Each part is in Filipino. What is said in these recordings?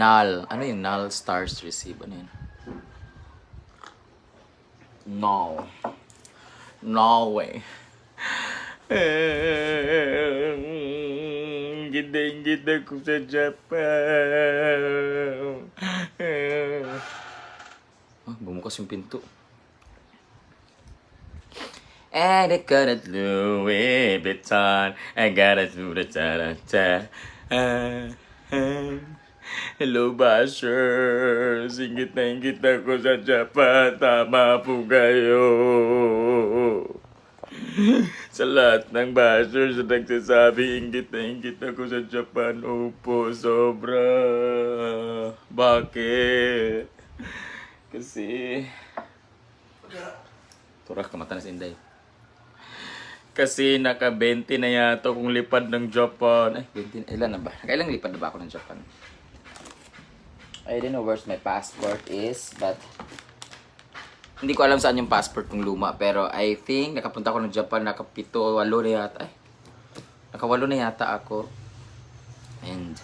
Null. Ano yung null stars receive? Ano yun? No. No way. Giding-gid ako sa Japan. Ah, bumukas yung pinto. And I got a Louis Vuitton. I got a Louis Vuitton. Hello, bashers. Ingit na ingit ako sa Japan. Tama po kayo. sa lahat ng bashers na nagsasabi, ingit na ingit ako sa Japan. Opo, sobra. Bakit? Kasi... Turak ka mata na si Inday. Kasi naka 20 na yata kung lipad ng Japan. Ay, 20 na. Ilan na ba? Kailang lipad na ba ako ng Japan? I don't know where's my passport is, but hindi ko alam saan yung passport kong luma. Pero I think nakapunta ako ng Japan, nakapito, walo na yata. Ay, nakawalo na yata ako. And,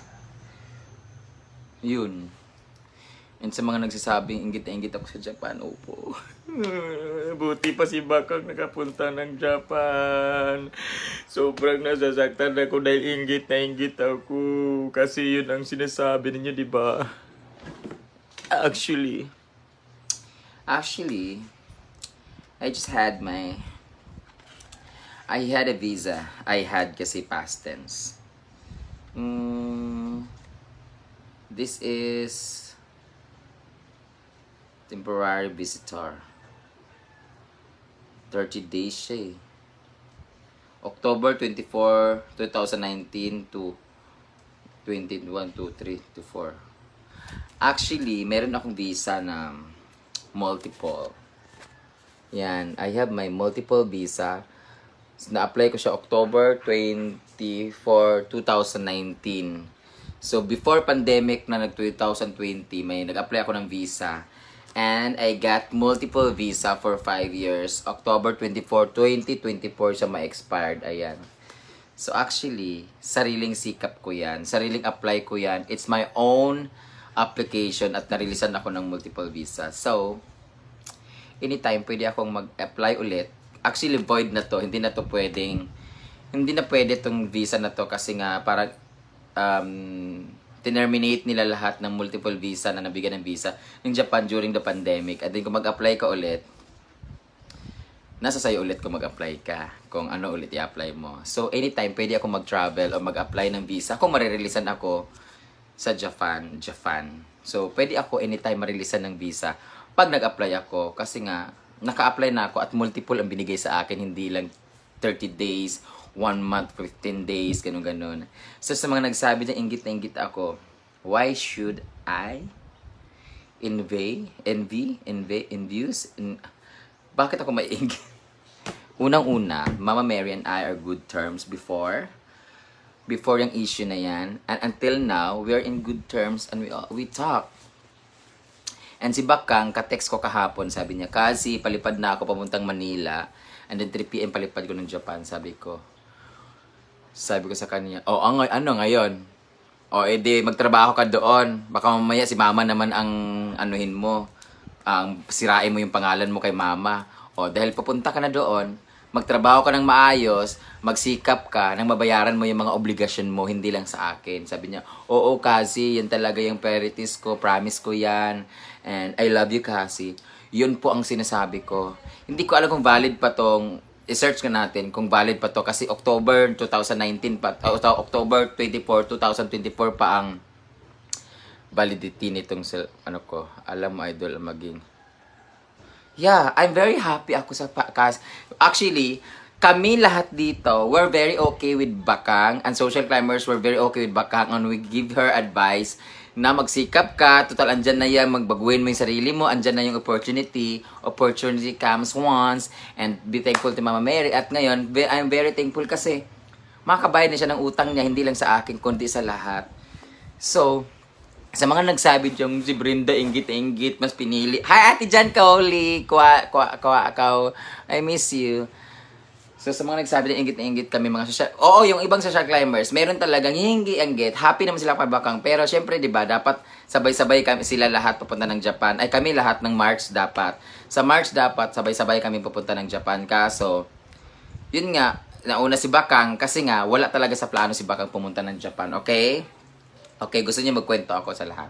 yun. And sa mga nagsasabing ingit na ingit ako sa Japan, opo. Buti pa si Bakang nakapunta ng Japan. Sobrang nasasaktan ako dahil ingit na ingit ako. Kasi yun ang sinasabi ninyo, di ba? Actually, actually, I just had my, I had a visa. I had kasi past tense. Mm, this is temporary visitor. 30 days siya eh. October 24, 2019 to 21, 2, 3, to 4. Actually, meron akong visa na multiple. Yan, I have my multiple visa. Na-apply ko siya October 24, 2019. So, before pandemic na nag-2020, may nag-apply ako ng visa. And I got multiple visa for 5 years. October 24, 2024 siya ma-expired. Ayan. So actually, sariling sikap ko yan. Sariling apply ko yan. It's my own application at narilisan ako ng multiple visa. So, anytime pwede akong mag-apply ulit. Actually, void na to. Hindi na to pwedeng, hindi na pwede tong visa na to kasi nga parang um, tinerminate nila lahat ng multiple visa na nabigyan ng visa ng Japan during the pandemic. At then kung mag-apply ka ulit, nasa sa'yo ulit kung mag-apply ka, kung ano ulit i-apply mo. So, anytime, pwede ako mag-travel o mag-apply ng visa kung marireleasan ako sa Japan, Japan. So, pwede ako anytime marilisan ng visa pag nag-apply ako kasi nga, naka-apply na ako at multiple ang binigay sa akin, hindi lang 30 days, 1 month, 15 days, ganun ganun. So, sa mga nagsabi na inggit na inggit ako, why should I envy, envy, envy, envious, en- bakit ako may inggit? Unang-una, Mama Mary and I are good terms before before yung issue na yan. And until now, we are in good terms and we we talk. And si Bakang, ka-text ko kahapon, sabi niya, kasi palipad na ako papuntang Manila. And then 3 p.m. palipad ko ng Japan, sabi ko. Sabi ko sa kanya, oh, ang, ano ngayon? O, oh, edi, magtrabaho ka doon. Baka mamaya si mama naman ang anuhin mo. Ang sirain mo yung pangalan mo kay mama. O, dahil pupunta ka na doon, magtrabaho ka ng maayos, magsikap ka, nang mabayaran mo yung mga obligasyon mo, hindi lang sa akin. Sabi niya, oo kasi, yan talaga yung priorities ko, promise ko yan, and I love you kasi. Yun po ang sinasabi ko. Hindi ko alam kung valid pa tong, i-search ka natin kung valid pa to kasi October 2019 pa, uh, October 24, 2024 pa ang validity nitong ano ko. Alam mo idol maging Yeah, I'm very happy ako sa podcast. Actually, kami lahat dito, we're very okay with Bakang and social climbers were very okay with Bakang and we give her advice na magsikap ka, total andyan na yan, magbaguhin mo yung sarili mo, andyan na yung opportunity, opportunity comes once, and be thankful to Mama Mary. At ngayon, I'm very thankful kasi makabayad na siya ng utang niya, hindi lang sa akin, kundi sa lahat. So, sa mga nagsabi diyang si Brenda inggit-inggit, mas pinili. Hi, Ate Jan Kaoli! Kwa, kwa, kwa, kaw. I miss you. So sa mga nagsabi na ingit na ingit kami mga social, oo, yung ibang social climbers, meron talagang hingi inggit, happy naman sila kay Bakang. Pero syempre, di ba, dapat sabay-sabay kami sila lahat papunta ng Japan. Ay kami lahat ng March dapat. Sa March dapat sabay-sabay kami papunta ng Japan. Kaso, yun nga, nauna si Bakang kasi nga wala talaga sa plano si Bakang pumunta ng Japan, okay? Okay, gusto niyo magkwento ako sa lahat.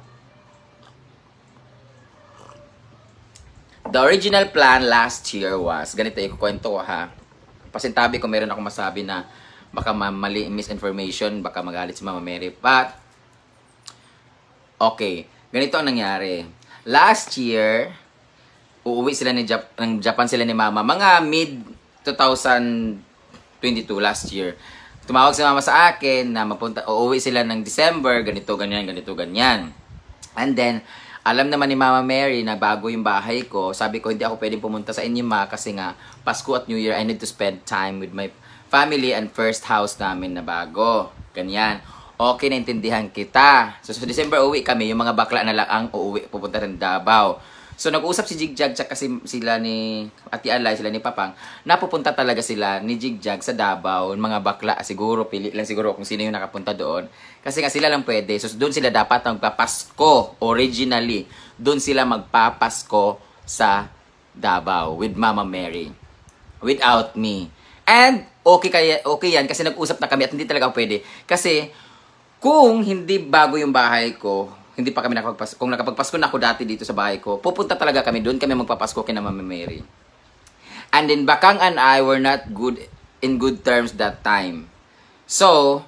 The original plan last year was, ganito ikukwento ko ha. Pasintabi ko meron akong masabi na baka ma- mali misinformation, baka magalit si Mama Mary. But, okay, ganito ang nangyari. Last year, uuwi sila ni Jap- ng Japan sila ni Mama. Mga mid 2022 last year. Tumawag si Mama sa akin na mapunta, uuwi sila ng December, ganito, ganyan, ganito, ganyan. And then, alam naman ni Mama Mary na bago yung bahay ko, sabi ko hindi ako pwedeng pumunta sa inyo ma kasi nga Pasko at New Year I need to spend time with my family and first house namin na bago. Ganyan. Okay, naintindihan kita. So, sa December uwi kami, yung mga bakla na lang ang uuwi, pupunta rin Davao. So, nag-usap si Jigjag tsaka si, sila ni Ate Alay, sila ni Papang, napupunta talaga sila ni Jigjag sa Davao, mga bakla, siguro, pili lang siguro kung sino yung nakapunta doon. Kasi nga sila lang pwede. So, doon sila dapat magpapasko originally. Doon sila magpapasko sa Davao with Mama Mary. Without me. And okay kaya okay yan kasi nag-usap na kami at hindi talaga pwede. Kasi kung hindi bago yung bahay ko, hindi pa kami nakapagpasko. Kung nakapagpasko na ako dati dito sa bahay ko, pupunta talaga kami doon kami magpapasko kina Mama Mary. And then Bakang and I were not good in good terms that time. So,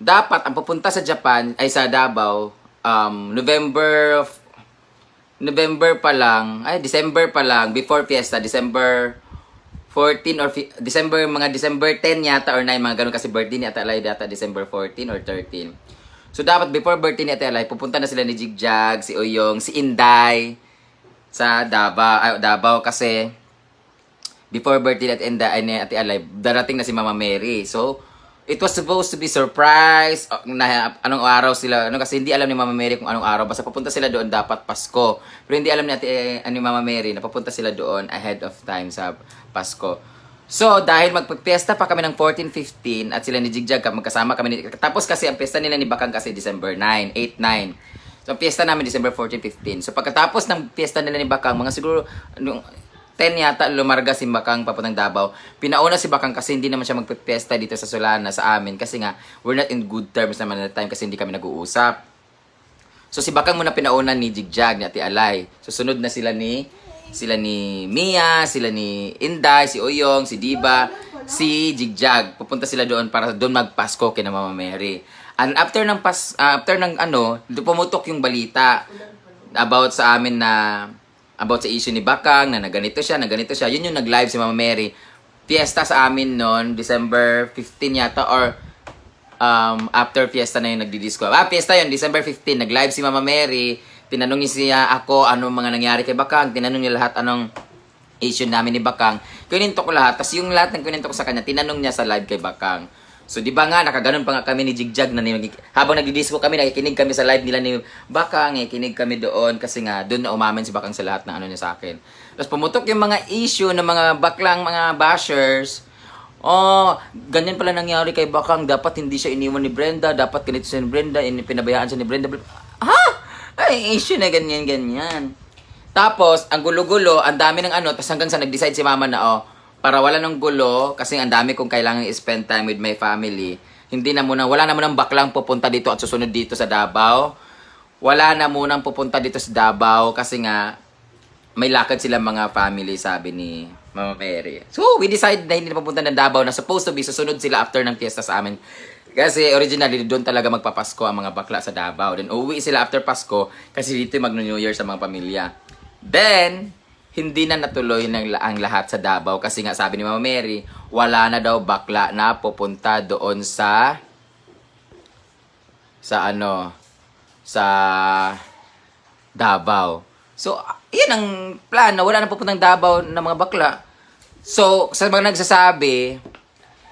dapat ang pupunta sa Japan ay sa Davao um, November November pa lang, ay December pa lang, before fiesta, December 14 or December, mga December 10 yata or 9, mga ganun kasi birthday ni Alay data December 14 or 13. So dapat before birthday ni Ate Alay, pupunta na sila ni Jigjag, si Oyong, si Inday sa Davao, ay, Davao kasi before birthday at Inday ay ni Ate Alay, darating na si Mama Mary. So, it was supposed to be surprise uh, na anong araw sila ano kasi hindi alam ni Mama Mary kung anong araw. Basta papunta sila doon dapat Pasko. Pero hindi alam ni Ate eh, ni Mama Mary na papunta sila doon ahead of time sa Pasko so dahil magpagpiesta pa kami ng 14 15 at sila ni Jigjag magkasama kami ni, tapos kasi ang piyesta nila ni Bakang kasi December 9 8 9 So, ang piyesta namin December 14, 15. So, pagkatapos ng piyesta nila ni Bakang, mga siguro, nung 10 yata, lumarga si Bakang papuntang Davao. Pinauna si Bakang kasi hindi naman siya magpipiesta dito sa Solana sa amin. Kasi nga, we're not in good terms naman at the time kasi hindi kami nag-uusap. So, si Bakang muna pinauna ni Jigjag, ni Ate Alay. Susunod na sila ni sila ni Mia, sila ni Inday, si Oyong, si Diba, si Jigjag. Pupunta sila doon para doon magpasko kina Mama Mary. And after ng pas ah, after ng ano, pumutok yung balita about sa amin na about sa issue ni Bakang na naganito siya, naganito siya. Yun yung nag-live si Mama Mary. Fiesta sa amin noon, December 15 yata or um, after fiesta na yung nagdi-disco. Ah, fiesta yun, December 15, nag-live si Mama Mary. Tinanong niya ako anong mga nangyari kay Bakang. Tinanong niya lahat anong issue namin ni Bakang. Kininto ko lahat. Tapos yung lahat ng kininto ko sa kanya, tinanong niya sa live kay Bakang. So, di ba nga, nakaganon pa nga kami ni Jigjag na habang nagdi-disco kami, nakikinig kami sa live nila ni Bakang, nakikinig kami doon kasi nga, doon na umamin si Bakang sa lahat ng ano niya sa akin. Tapos pumutok yung mga issue ng mga baklang mga bashers. Oh, ganyan pala nangyari kay Bakang. Dapat hindi siya iniwan ni Brenda. Dapat ganito siya ni Brenda. In, pinabayaan siya ni Brenda. Ha? Ay, issue na ganyan, ganyan. Tapos, ang gulo-gulo, ang dami ng ano, tapos hanggang sa nag-decide si mama na, oh, para wala ng gulo, kasi ang dami kong kailangan i-spend time with my family, hindi na muna, wala na munang baklang pupunta dito at susunod dito sa Davao. Wala na munang pupunta dito sa Davao kasi nga, may lakad sila mga family, sabi ni Mama Mary. So, we decided na hindi na pupunta ng Davao na supposed to be susunod sila after ng fiesta sa amin. Kasi originally, doon talaga magpapasko ang mga bakla sa Davao. Then, uwi sila after Pasko kasi dito mag-New Year sa mga pamilya. Then, hindi na natuloy ng ang lahat sa Davao kasi nga sabi ni Mama Mary, wala na daw bakla na pupunta doon sa sa ano sa Davao. So, yan ang plan na wala na pupuntang Davao ng mga bakla. So, sa mga nagsasabi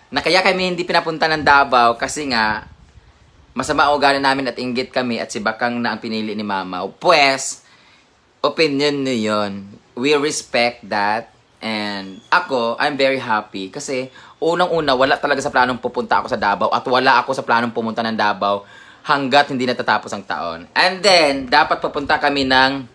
na kaya kami hindi pinapunta ng Davao kasi nga masama ugali namin at inggit kami at si Bakang na ang pinili ni Mama. Pues, opinion niyo yun. We respect that. And ako, I'm very happy kasi unang-una, wala talaga sa planong pupunta ako sa Davao at wala ako sa planong pumunta ng Davao hanggat hindi natatapos ang taon. And then, dapat pupunta kami ng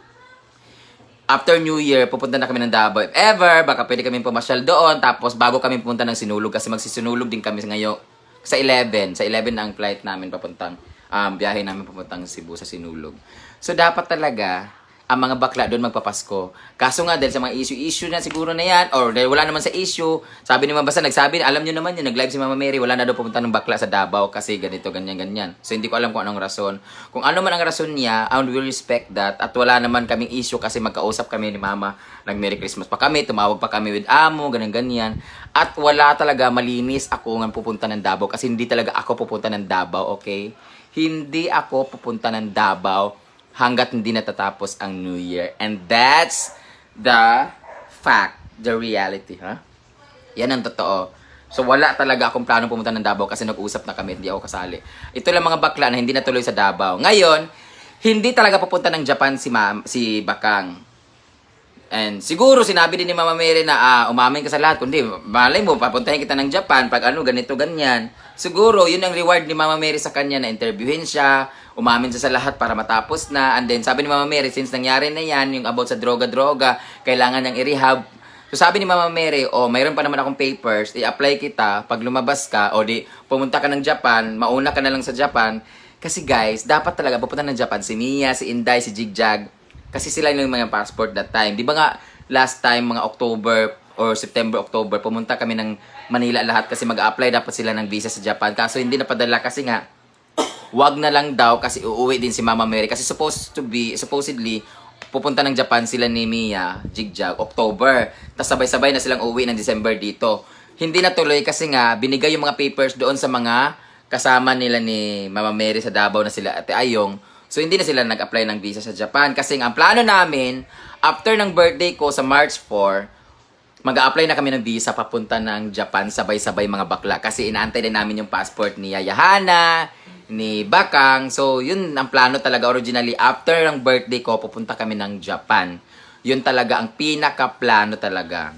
after New Year, pupunta na kami ng Davao. If ever, baka pwede kami pumasyal doon. Tapos, bago kami pupunta ng Sinulog, kasi magsisinulog din kami ngayon sa 11. Sa 11 na ang flight namin papuntang, um, biyahe namin papuntang Cebu sa Sinulog. So, dapat talaga, ang mga bakla doon magpapasko. Kaso nga, dahil sa mga issue-issue na siguro na yan, or dahil wala naman sa issue, sabi ni Mama Basta, nagsabi, alam nyo naman yun, nag-live si Mama Mary, wala na daw pupunta ng bakla sa Davao kasi ganito, ganyan, ganyan. So, hindi ko alam kung anong rason. Kung ano man ang rason niya, I will respect that. At wala naman kaming issue kasi magkausap kami ni Mama. Nag-Merry Christmas pa kami, tumawag pa kami with Amo, ganyan, ganyan. At wala talaga malinis ako ng pupunta ng Davao kasi hindi talaga ako pupunta ng Davao, okay? Hindi ako pupunta ng Davao hanggat hindi natatapos ang New Year. And that's the fact, the reality, ha? Yan ang totoo. So wala talaga akong plano pumunta ng Davao kasi nag-usap na kami, hindi ako kasali. Ito lang mga bakla na hindi natuloy sa Davao. Ngayon, hindi talaga pupunta ng Japan si Ma- si Bakang. And siguro sinabi din ni Mama Mary na ah, umamin ka sa lahat. Kundi malay mo, papuntahin kita ng Japan pag ano, ganito, ganyan. Siguro, yun ang reward ni Mama Mary sa kanya na interviewin siya, umamin siya sa lahat para matapos na. And then sabi ni Mama Mary, since nangyari na yan, yung about sa droga-droga, kailangan niyang i-rehab. So sabi ni Mama Mary, oh, mayroon pa naman akong papers, i-apply kita, pag lumabas ka, o di, pumunta ka ng Japan, mauna ka na lang sa Japan. Kasi guys, dapat talaga pupunta ng Japan si Mia, si Inday, si Jigjag, kasi sila yung mga passport that time. Di ba nga, last time, mga October or September, October, pumunta kami ng Manila lahat kasi mag-apply dapat sila ng visa sa Japan. Kaso hindi napadala kasi nga, wag na lang daw kasi uuwi din si Mama Mary. Kasi supposed to be, supposedly, pupunta ng Japan sila ni Mia, Jigjag, October. Tapos sabay-sabay na silang uuwi ng December dito. Hindi natuloy kasi nga, binigay yung mga papers doon sa mga kasama nila ni Mama Mary sa Davao na sila Ate Ayong. So, hindi na sila nag-apply ng visa sa Japan. Kasi ang plano namin, after ng birthday ko sa March 4, mag apply na kami ng visa papunta ng Japan sabay-sabay mga bakla. Kasi inaantay din namin yung passport ni Yayahana, ni Bakang. So, yun ang plano talaga originally. After ng birthday ko, pupunta kami ng Japan. Yun talaga ang pinaka-plano talaga.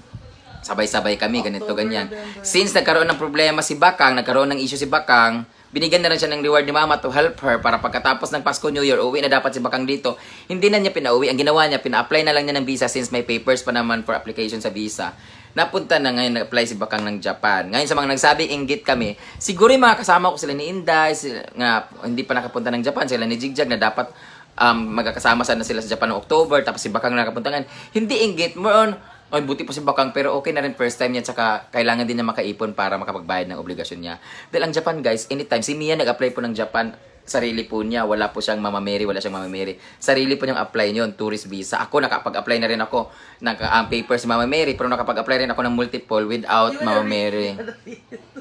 Sabay-sabay kami, ganito, ganyan. Since nagkaroon ng problema si Bakang, nagkaroon ng issue si Bakang, binigyan na rin siya ng reward ni Mama to help her para pagkatapos ng Pasko New Year, uwi na dapat si Bakang dito. Hindi na niya pinauwi. Ang ginawa niya, pina-apply na lang niya ng visa since may papers pa naman for application sa visa. Napunta na ngayon, nag-apply si Bakang ng Japan. Ngayon sa mga nagsabing inggit kami, siguro yung mga kasama ko sila ni Inday, sila, nga hindi pa nakapunta ng Japan, sila ni Jigjag na dapat um, magkakasama sana sila sa Japan noong October, tapos si Bakang nakapunta ngayon. Hindi inggit, more on, ay, buti pa si Bakang, pero okay na rin first time niya, tsaka kailangan din niya makaipon para makapagbayad ng obligasyon niya. Dahil ang Japan, guys, anytime, si Mia nag-apply po ng Japan, sarili po niya, wala po siyang Mama Mary, wala siyang Mama Mary. Sarili po niyang apply niyon, tourist visa. Ako, nakapag-apply na rin ako ng ang papers si Mama Mary, pero nakapag-apply rin ako ng multiple without Mama Mary.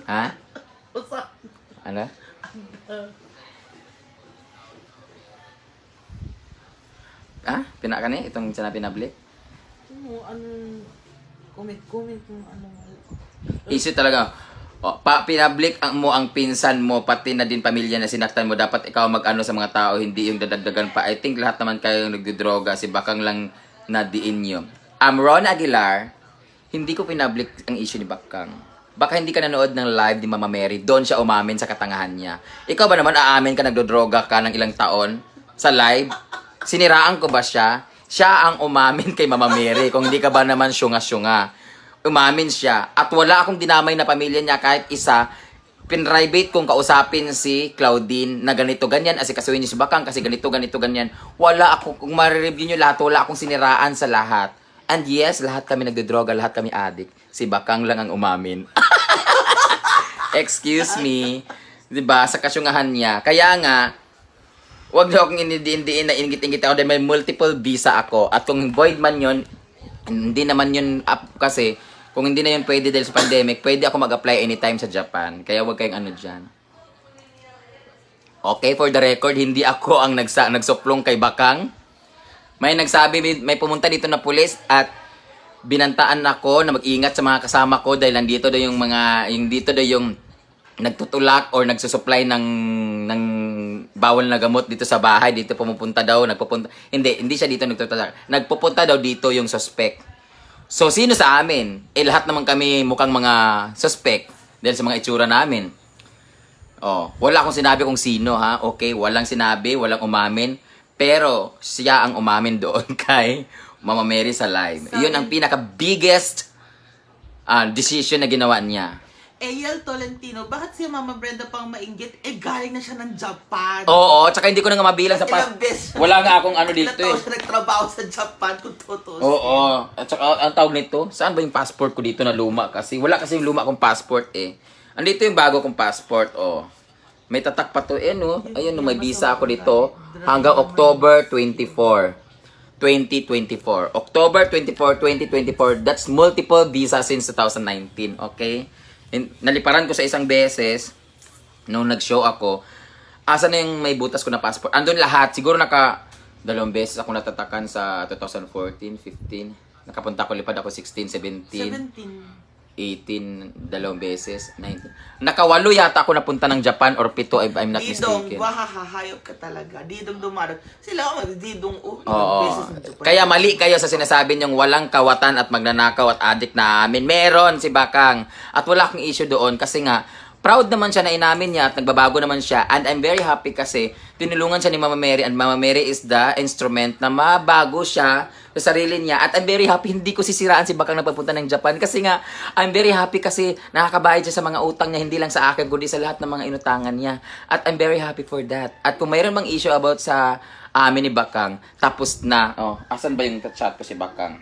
Ha? Ano? Ah, pinaka ni itong sinabi na blik? Ano, comment, comment kung ano. Issue talaga. O, pa, pinablik ang mo ang pinsan mo, pati na din pamilya na sinaktan mo. Dapat ikaw mag-ano sa mga tao, hindi yung dadagdagan pa. I think lahat naman kayo nagdodroga, si Bakang lang na diin nyo. I'm Ron Aguilar, hindi ko pinablik ang issue ni Bakang. Baka hindi ka nanood ng live ni Mama Mary, doon siya umamin sa katangahan niya. Ikaw ba naman aamin ka nagdodroga ka ng ilang taon sa live? Siniraan ko ba siya? Siya ang umamin kay Mama Mary, kung hindi ka ba naman syunga-syunga. Umamin siya. At wala akong dinamay na pamilya niya kahit isa. Pinribate kong kausapin si Claudine na ganito ganyan kasi kasuhin niyo si Bakang kasi ganito ganito ganyan. Wala ako kung ma-review niyo lahat wala akong siniraan sa lahat. And yes lahat kami nagdodroga lahat kami addict. Si Bakang lang ang umamin. Excuse me. 'di ba sa kasyungahan niya. Kaya nga Huwag niyo akong inidiin-diin na ingit-ingit ako dahil may multiple visa ako. At kung void man yon hindi naman yun up kasi kung hindi na yun pwede dahil sa pandemic, pwede ako mag-apply anytime sa Japan. Kaya huwag kayong ano dyan. Okay, for the record, hindi ako ang nagsa nagsuplong kay Bakang. May nagsabi, may, may pumunta dito na pulis at binantaan ako na mag-ingat sa mga kasama ko dahil nandito daw yung mga, yung dito daw yung nagtutulak or nagsusupply ng ng bawal na gamot dito sa bahay dito pumupunta daw nagpupunta hindi hindi siya dito nagtutulak nagpupunta daw dito yung suspect So, sino sa amin? Eh, lahat naman kami mukhang mga suspect dahil sa mga itsura namin. Oh, wala akong sinabi kung sino ha. Okay, walang sinabi, walang umamin. Pero siya ang umamin doon kay Mama Mary sa live. Iyon ang pinaka biggest ah, decision na ginawa niya. Eyal Tolentino, bakit si Mama Brenda pang mainggit? Eh, galing na siya ng Japan. Oo, tsaka hindi ko na nga mabilang sa pa- Ilang beses. Wala nga akong ano dito Ilang taon eh. siya nagtrabaho sa Japan kung totoo. Oo. At saka, ang tawag nito, saan ba yung passport ko dito na luma? Kasi wala kasi yung luma kong passport eh. Andito yung bago kong passport, oh. May tatak pa to eh, no? Ayun, no, may visa ako dito hanggang October 24. 2024. October 24, 2024. That's multiple visa since 2019, okay? Naliparan ko sa isang beses nung nag-show ako. Asa na yung may butas ko na passport? Andun lahat. Siguro naka dalawang beses ako natatakan sa 2014, 15. Nakapunta ko, lipad ako 16, 17. 17. 18, dalawang beses, 19. Nakawalo yata ako napunta ng Japan or pito if I'm not Didong, mistaken. wahahayop ka talaga. Didong dumarot. Sila ako oh, ilang Oo. beses ng Japan. Kaya mali kayo sa sinasabi niyong walang kawatan at magnanakaw at adik na amin. Meron si Bakang. At wala akong issue doon kasi nga, proud naman siya na inamin niya at nagbabago naman siya. And I'm very happy kasi tinulungan siya ni Mama Mary and Mama Mary is the instrument na mabago siya sa sarili niya. At I'm very happy hindi ko sisiraan si Bakang na papunta ng Japan kasi nga I'm very happy kasi nakakabayad siya sa mga utang niya hindi lang sa akin kundi sa lahat ng mga inutangan niya. At I'm very happy for that. At kung mayroon mang issue about sa amin ni Bakang, tapos na. Oh, asan ba yung chat ko si Bakang?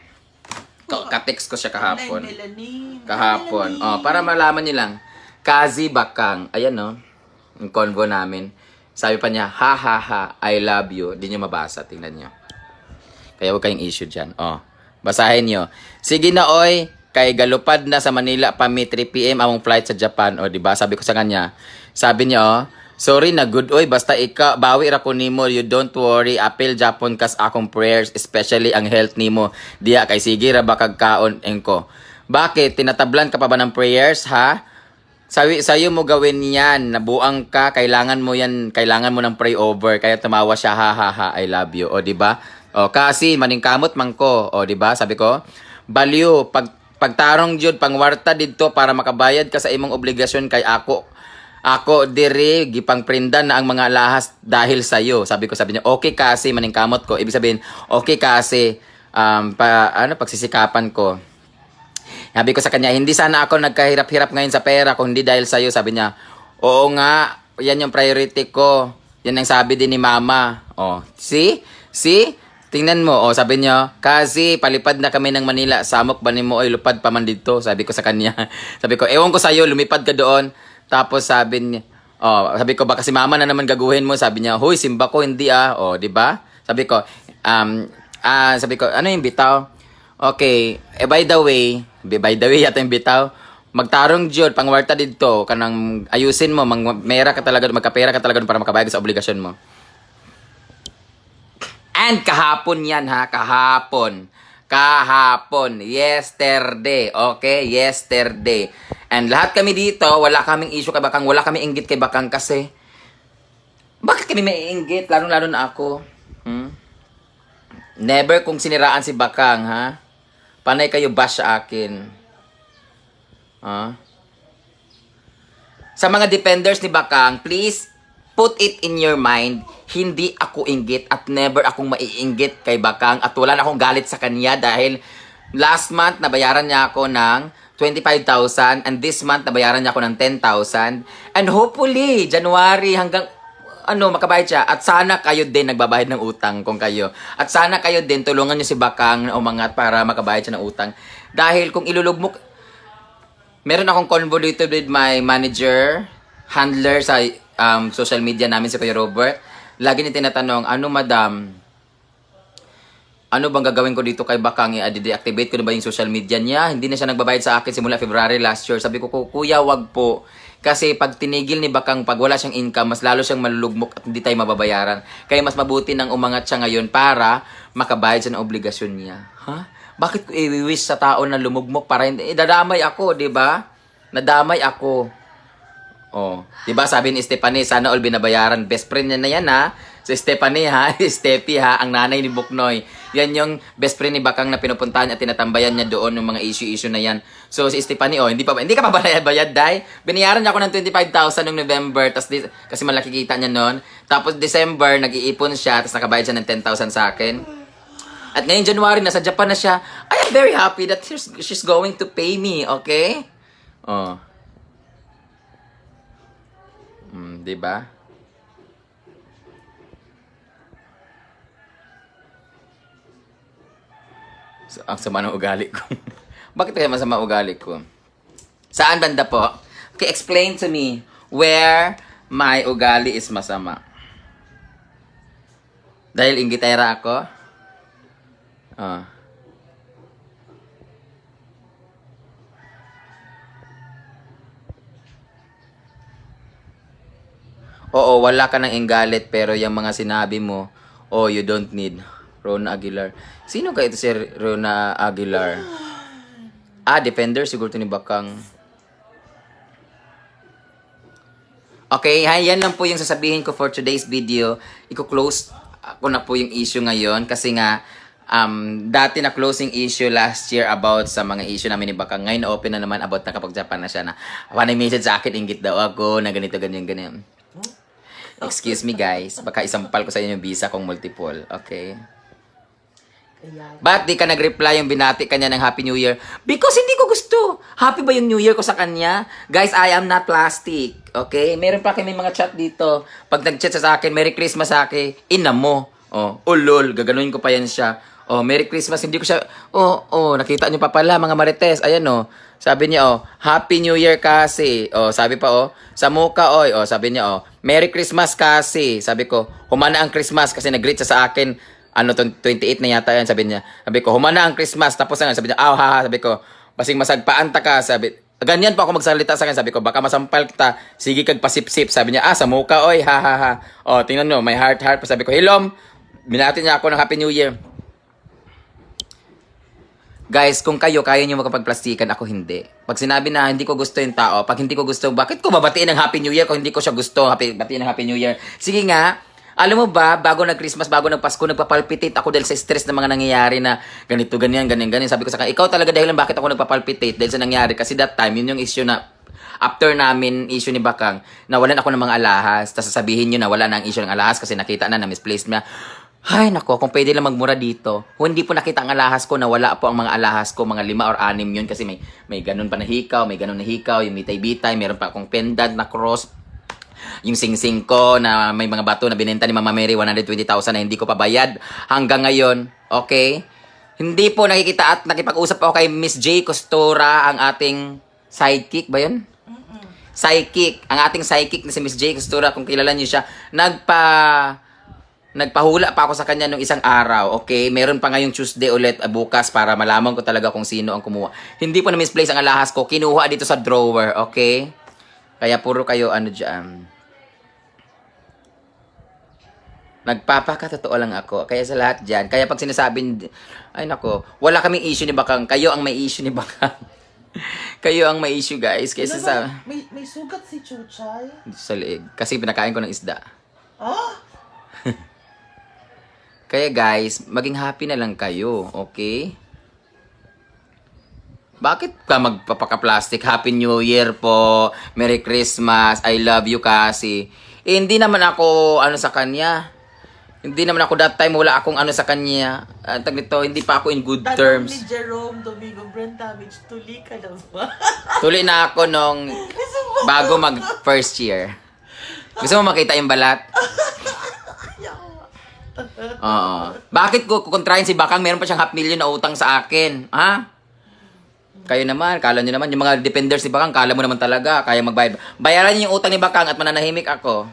Ka- Ka-text ko siya kahapon. Kahapon. Oh, para malaman niyo lang. Kazi Bakang. Ayan no. Yung convo namin. Sabi pa niya, ha ha ha, I love you. Di niyo mabasa. Tingnan niyo. Kaya huwag kayong issue dyan. Oh, basahin niyo. Sige na oy, kay galupad na sa Manila pa mi 3 PM among flight sa Japan. O, di ba? Sabi ko sa kanya. Sabi niya, oh, Sorry na good oy basta ika bawi ra ko nimo you don't worry apil Japon kas akong prayers especially ang health nimo diya kay sige ra ba kag kaon engko bakit tinatablan ka pa ba ng prayers ha Sabi, sa'yo mo gawin yan, nabuang ka, kailangan mo yan, kailangan mo ng pray over, kaya tumawa siya, ha ha ha, I love you, o di ba? O kasi, maningkamot man ko, o di ba? Sabi ko, baliw, pag, pagtarong jud pangwarta didto para makabayad ka sa imong obligasyon kay ako, ako diri gipang prindan na ang mga lahas dahil sa iyo. Sabi ko sabi niya, okay kasi maningkamot ko. Ibig sabihin, okay kasi um, pa, ano, pagsisikapan ko. Sabi ko sa kanya, hindi sana ako nagkahirap-hirap ngayon sa pera kung hindi dahil sa'yo. Sabi niya, oo nga, yan yung priority ko. Yan ang sabi din ni mama. Oh, see? See? Tingnan mo, oh, sabi niya, kasi palipad na kami ng Manila, samok ba ni mo ay lupad pa man dito? Sabi ko sa kanya. sabi ko, ewan ko sa'yo, lumipad ka doon. Tapos sabi niya, oh, sabi ko, baka si mama na naman gaguhin mo. Sabi niya, huy, simba ko, hindi ah. Oh, di ba? Sabi ko, um, ah, sabi ko, ano yung bitaw? Okay, eh by the way, by the way yata yung bitaw, magtarong jud pangwarta didto kanang ayusin mo, mang mera ka talaga, magkapera ka talaga para makabayad sa obligasyon mo. And kahapon yan ha, kahapon. Kahapon, yesterday, okay? Yesterday. And lahat kami dito, wala kaming issue kay Bakang, wala kami inggit kay Bakang kasi bakit kami may inggit? Lalo-lalo na ako. Hmm? Never kung siniraan si Bakang, ha? Panay kayo bash sa akin. Ha? Sa mga defenders ni Bakang, please put it in your mind, hindi ako inggit at never akong maiinggit kay Bakang at wala na akong galit sa kanya dahil last month nabayaran niya ako ng 25,000 and this month nabayaran niya ako ng 10,000 and hopefully January hanggang ano, makabayad siya. At sana kayo din nagbabayad ng utang kung kayo. At sana kayo din tulungan niyo si Bakang na umangat para makabayad siya ng utang. Dahil kung ilulugmok, meron akong convoluted with my manager, handler sa um, social media namin si Kuya Robert. Lagi niya tinatanong, ano madam, ano bang gagawin ko dito kay Bakang? I-deactivate ko na ba yung social media niya? Hindi na siya nagbabayad sa akin simula February last year. Sabi ko, kuya, wag po. Kasi pag tinigil ni Bakang, pag wala siyang income, mas lalo siyang malulugmok at hindi tayo mababayaran. Kaya mas mabuti nang umangat siya ngayon para makabayad siya ng obligasyon niya. Ha? Bakit ko i-wish sa tao na lumugmok para hindi? Eh, dadamay ako, di ba? Nadamay ako. Oh, 'di ba sabi ni Stephanie, sana all binabayaran. Best friend niya na yan ha. Si Stephanie ha, Steffi ha, ang nanay ni Buknoy. Yan yung best friend ni Bakang na pinupuntahan at tinatambayan niya doon ng mga issue-issue na yan. So si Stephanie, oh, hindi pa hindi ka pa bayad-bayad, dai. Binayaran niya ako ng 25,000 noong November, tas di, kasi malaki kita niya noon. Tapos December, nag-iipon siya, tapos nakabayad siya ng 10,000 sa akin. At ngayon January, nasa Japan na siya. I am very happy that she's, she's going to pay me, okay? Oh. Mm, 'di ba? So, ang sama ng ugali ko. Bakit kaya masama ugali ko? Saan banda po? Okay, explain to me where my ugali is masama. Dahil inggitera ako? Ah. Oo, wala ka ng enggalit pero yung mga sinabi mo, oh, you don't need Rona Aguilar. Sino ka ito si Rona Aguilar? Ah, defender siguro to ni Bakang. Okay, ha, yan lang po yung sasabihin ko for today's video. Iko-close ako na po yung issue ngayon kasi nga um, dati na closing issue last year about sa mga issue namin ni Bakang. Ngayon open na naman about nakapag-Japan na siya na panay message sa akin, ingit daw ako na ganito, ganyan, ganyan. Excuse me guys, baka isampal ko sa inyo yung visa kong multiple. Okay? Ba't di ka nag-reply yung binati kanya ng Happy New Year? Because hindi ko gusto. Happy ba yung New Year ko sa kanya? Guys, I am not plastic. Okay? Meron pa kami mga chat dito. Pag nag-chat sa akin, Merry Christmas sa akin, ina mo. Oh, ulol, gaganuin ko pa yan siya. Oh, Merry Christmas, hindi ko siya, oh, oh, nakita niyo pa pala, mga marites, ayan oh. Sabi niya, oh, Happy New Year kasi. Oh, sabi pa, oh, sa mukha, oy. Oh, sabi niya, oh, Merry Christmas kasi. Sabi ko, humana ang Christmas kasi nag-greet siya sa akin. Ano, to, 28 na yata yan, sabi niya. Sabi ko, humana ang Christmas. Tapos na, sabi niya, aw, ha, ha. Sabi ko, basing masagpaan ta ka. Sabi, ganyan pa ako magsalita sa akin. Sabi ko, baka masampal kita. Sige kag pasip-sip. Sabi niya, ah, sa mukha, oy, ha, ha, ha. Oh, tingnan nyo, may heart, heart. Sabi ko, Hilom, binati niya ako ng Happy New Year. Guys, kung kayo, kaya nyo makapagplastikan, ako hindi. Pag sinabi na hindi ko gusto yung tao, pag hindi ko gusto, bakit ko babatiin ng Happy New Year kung hindi ko siya gusto, happy, batiin ng Happy New Year? Sige nga, alam mo ba, bago nag-Christmas, bago nag-Pasko, nagpapalpitate ako dahil sa stress ng mga nangyayari na ganito, ganyan, ganyan, ganyan. Sabi ko sa kanya, ikaw talaga dahilan bakit ako nagpapalpitate dahil sa nangyari. Kasi that time, yun yung issue na after namin issue ni Bakang, nawalan ako ng mga alahas. Tapos sasabihin nyo na wala na ang issue ng alahas kasi nakita na na misplaced niya. Ay, nako, kung pwede lang magmura dito. Hindi po nakita ang alahas ko, nawala po ang mga alahas ko, mga lima or anim yun kasi may, may ganun pa na hikaw, may ganun na hikaw, yung mitay-bitay, meron pa akong pendant na cross, yung sing-sing ko na may mga bato na binenta ni Mama Mary 120,000 na hindi ko pa bayad hanggang ngayon. Okay? Hindi po nakikita at nakipag-usap ako kay Miss J. Costura, ang ating sidekick ba yun? Psychic. Ang ating psychic na si Miss J. Costura, kung kilala niyo siya, nagpa nagpahula pa ako sa kanya nung isang araw, okay? Meron pa ngayong Tuesday ulit uh, bukas para malaman ko talaga kung sino ang kumuha. Hindi po na-misplace ang alahas ko, kinuha dito sa drawer, okay? Kaya puro kayo ano dyan. Nagpapakatotoo lang ako. Kaya sa lahat dyan, kaya pag sinasabing, ay nako, wala kaming issue ni Bakang. Kayo ang may issue ni Bakang. kayo ang may issue guys. Kaysa sa, may, may sugat si Chuchay? sa liig. Kasi pinakain ko ng isda. Ah? Kaya guys, maging happy na lang kayo, okay? Bakit ka magpapaka-plastic? Happy New Year po. Merry Christmas. I love you kasi. Eh, hindi naman ako ano sa kanya. Hindi naman ako that time wala akong ano sa kanya. Ang tag nito, hindi pa ako in good Tanong terms. ni Jerome Domingo Brent Damage, tuli ka na ba? Tuloy na ako nung bago mag first year. Gusto mo makita yung balat? Oo. Bakit ko kukontrahin si Bakang? Meron pa siyang half million na utang sa akin. Ha? Kayo naman, kala nyo naman, yung mga defenders ni Bakang, kala mo naman talaga, kaya magbayad. Bayaran niyo yung utang ni Bakang at mananahimik ako.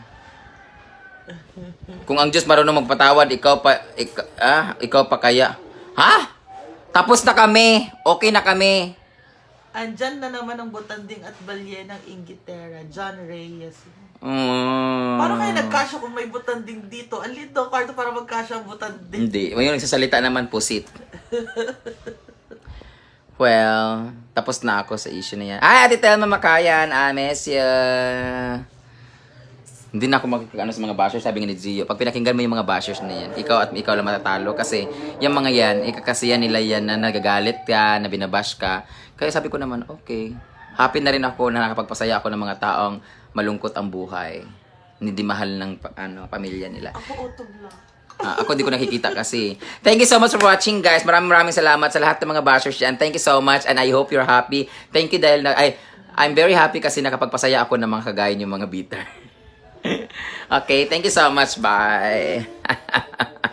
Kung ang Diyos marunong magpatawad, ikaw pa, ikaw, ah, ikaw pa kaya. Ha? Tapos na kami. Okay na kami. Andyan na naman ang butanding at balye ng Inglaterra, John Reyes. Mm. Paano kaya nagkasya kung may butanding dito? Ang lindo ang kwarto para magkasya ang butanding. Hindi. Ngayon nagsasalita naman pusit. well, tapos na ako sa issue na yan. Ay, Ate Telma Makayan. Ah, miss ya. Hindi na ako magkakano sa mga bashers, sabi nga ni Gio. Pag pinakinggan mo yung mga bashers na yan, ikaw at ikaw lang matatalo kasi yung mga yan, ikakasiyan nila yan na nagagalit ka, na binabash ka. Kaya sabi ko naman, okay. Happy na rin ako na nakapagpasaya ako ng mga taong malungkot ang buhay. Hindi mahal ng ano, pamilya nila. Ako utog lang. Ah, ako di ko nakikita kasi. Thank you so much for watching guys. Maraming maraming salamat sa lahat ng mga bashers dyan. Thank you so much and I hope you're happy. Thank you dahil na, ay, I'm very happy kasi nakapagpasaya ako ng mga kagaya yung mga bitter. okay, thank you so much. Bye.